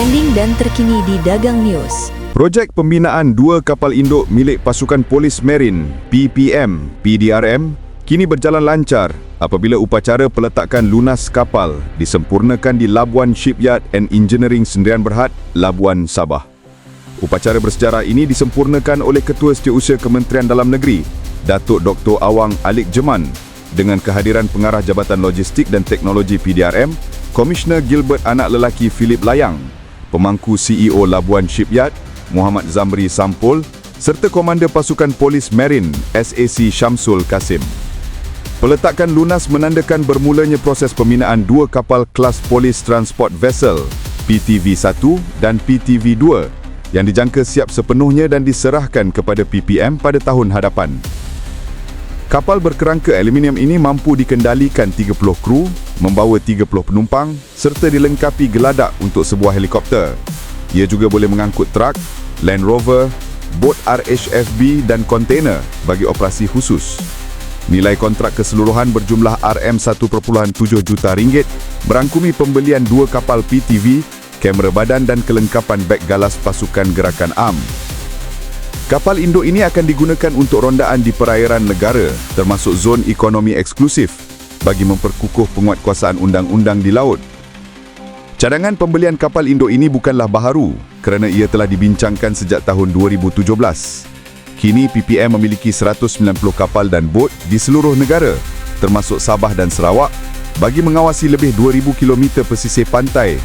trending dan terkini di Dagang News. Projek pembinaan dua kapal induk milik Pasukan Polis Marin PPM PDRM kini berjalan lancar apabila upacara peletakan lunas kapal disempurnakan di Labuan Shipyard and Engineering Sendirian Berhad, Labuan Sabah. Upacara bersejarah ini disempurnakan oleh Ketua Setiausaha Kementerian Dalam Negeri, Datuk Dr. Awang Alik Jeman dengan kehadiran Pengarah Jabatan Logistik dan Teknologi PDRM, Komisioner Gilbert Anak Lelaki Philip Layang, Pemangku CEO Labuan Shipyard, Muhammad Zamri Sampul serta Komander Pasukan Polis Marin SAC Syamsul Kasim. Peletakan lunas menandakan bermulanya proses pembinaan dua kapal kelas Polis Transport Vessel PTV-1 dan PTV-2 yang dijangka siap sepenuhnya dan diserahkan kepada PPM pada tahun hadapan. Kapal berkerangka aluminium ini mampu dikendalikan 30 kru, membawa 30 penumpang serta dilengkapi geladak untuk sebuah helikopter. Ia juga boleh mengangkut trak, Land Rover, bot RHFB dan kontena bagi operasi khusus. Nilai kontrak keseluruhan berjumlah RM1.7 juta ringgit berangkumi pembelian dua kapal PTV, kamera badan dan kelengkapan beg galas pasukan gerakan AM. Kapal induk ini akan digunakan untuk rondaan di perairan negara termasuk zon ekonomi eksklusif bagi memperkukuh penguatkuasaan undang-undang di laut. Cadangan pembelian kapal induk ini bukanlah baharu kerana ia telah dibincangkan sejak tahun 2017. Kini PPM memiliki 190 kapal dan bot di seluruh negara termasuk Sabah dan Sarawak bagi mengawasi lebih 2000 km pesisir pantai